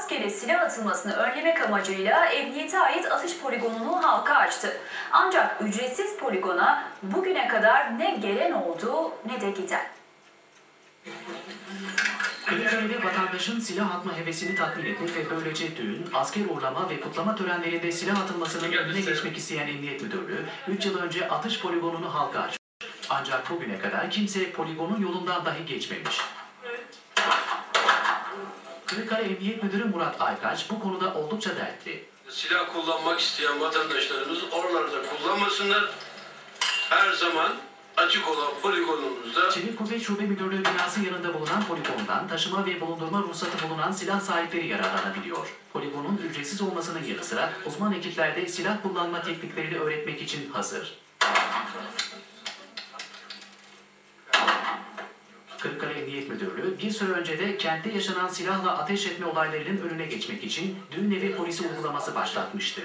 rastgele silah atılmasını önlemek amacıyla emniyete ait atış poligonunu halka açtı. Ancak ücretsiz poligona bugüne kadar ne gelen oldu ne de giden. Kırıkkale'de vatandaşın silah atma hevesini tatmin etmek ve böylece düğün, asker uğurlama ve kutlama törenlerinde silah atılmasının önüne geçmek isteyen Emniyet Müdürlüğü 3 yıl önce atış poligonunu halka açtı. Ancak bugüne kadar kimse poligonun yolundan dahi geçmemiş. Kırıkkale Emniyet Müdürü Murat Aykaç bu konuda oldukça dertli. Silah kullanmak isteyen vatandaşlarımız oralarda kullanmasınlar. Her zaman açık olan poligonumuzda Çevik Kuvvet Şube Müdürlüğü binası yanında bulunan poligondan taşıma ve bulundurma ruhsatı bulunan silah sahipleri yararlanabiliyor. Poligonun ücretsiz olmasının yanı sıra uzman ekipler de silah kullanma tekniklerini öğretmek için hazır. Kırıkkale Emniyet Müdürlüğü bir süre önce de kentte yaşanan silahla ateş etme olaylarının önüne geçmek için düğün evi polisi uygulaması başlatmıştı.